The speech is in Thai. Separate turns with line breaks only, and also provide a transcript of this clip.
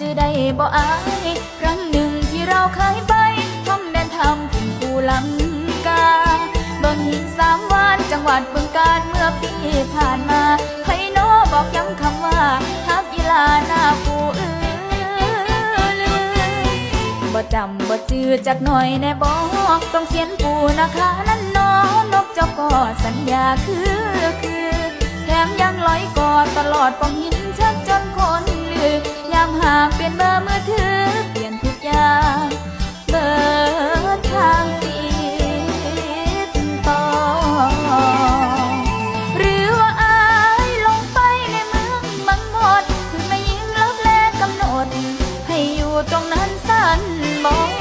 จะได้บ่อาย ครั้งหนึ่งที่เราเคยไปทำแดนทำถึงกูลังกาเบิ่งหินสามวานจังหวัดบึงการเมื่อปีผ่านมาให้โนบอกย้ำคำว่าทักอีลาหน้ากูอือลือบ่จำบ่จือจักหน่อยแน่บอกต้องเขียนปูนะคะนั่นนอนกเจ้าก็สัญญาคือคือ แถมยังลอยกอดตลอดปองหินชัก เปลี่ยนเบอร์มือถือ เปลี่ยนทุกอย่าง เบอร์ทางติดต่อ หรือว่าอายลงไปในเมืองบังหมดคือไม่ยิงลบแลกำหนด ให้อยู่ตรงนั้นสั้นบอก